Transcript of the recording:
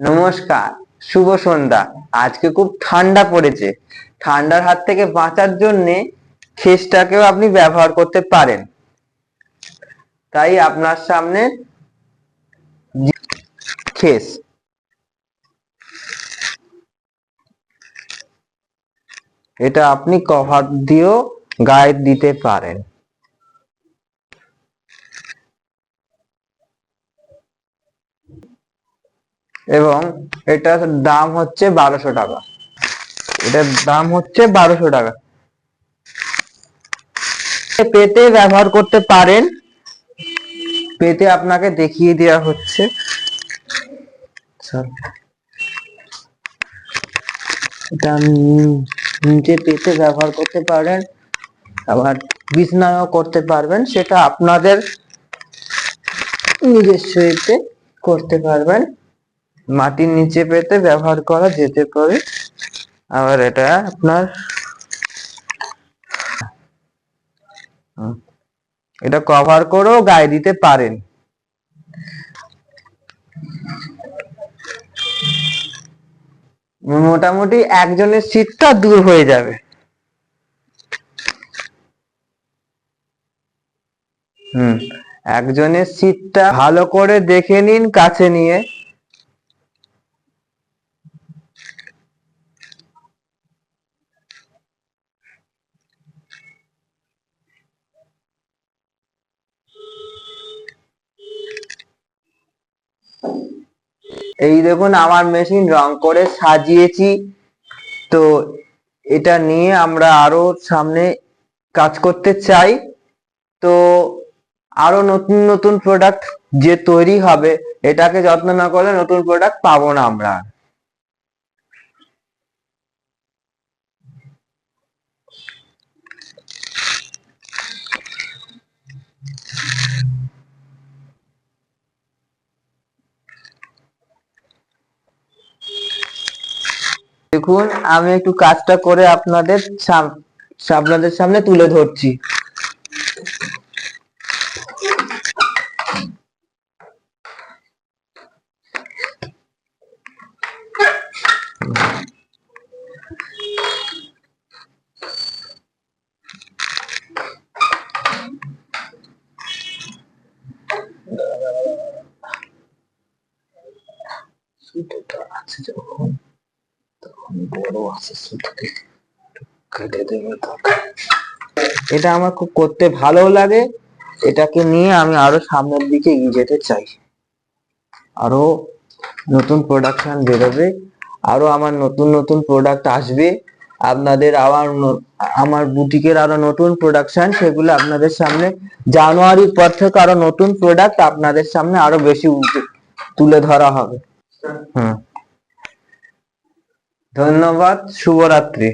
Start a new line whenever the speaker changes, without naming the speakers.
নমস্কার, শুভ সন্ধ্যা। আজকে খুব ঠান্ডা পড়েছে। ঠান্ডার হাত থেকে বাঁচার জন্যে খেসটাকেও আপনি ব্যবহার করতে পারেন। তাই আপনার সামনে খেস। এটা আপনি কভার দিয়েও গায়ে দিতে পারেন। এবং এটার দাম হচ্ছে বারোশো টাকা। এটার দাম হচ্ছে বারোশো টাকা। পেতে ব্যবহার করতে পারেন। পেতে আপনাকে দেখিয়ে দেওয়া হচ্ছে। Sorry. এটা নি- পেতে ব্যবহার করতে পারেন, আবার বিছনায়ও করতে পারবেন। সেটা আপনাদের নিজস্ব করতে পারবেন। মাটির নিচে পেতে ব্যবহার করা যেতে পারে। আবার এটা আপনার এটা কভার করেও গায়ে দিতে পারেন। মোটামুটি একজনের সিটটা দূর হয়ে যাবে। হুম, একজনের সিটটা ভালো করে দেখে নিন, কাছে নিয়ে। এই দেখুন, আমার মেশিন রং করে সাজিয়েছি। তো এটা নিয়ে আমরা আরও সামনে কাজ করতে চাই। তো আরও নতুন নতুন প্রোডাক্ট যে তৈরি হবে, এটাকে যত্ন না করলে নতুন প্রোডাক্ট পাবো না আমরা। দেখুন আমি একটু কাজটা করে আপনাদের আপনাদের সামনে তুলে ধরছি। তখন এটা আমার খুব করতে ভালো লাগে। এটাকে নিয়ে আমি আরও সামনের দিকে এগিয়ে যেতে চাই। আরও নতুন প্রোডাকশন বেরোবে। আরও আমার নতুন নতুন প্রোডাক্ট আসবে। আপনাদের আবার আমার বুটিকের আরও নতুন প্রোডাকশন সেগুলো আপনাদের সামনে জানুয়ারির পর থেকে আরও নতুন প্রোডাক্ট আপনাদের সামনে আরও বেশি তুলে ধরা হবে। হুম। ধন্যবাদ শুভরাত্রি।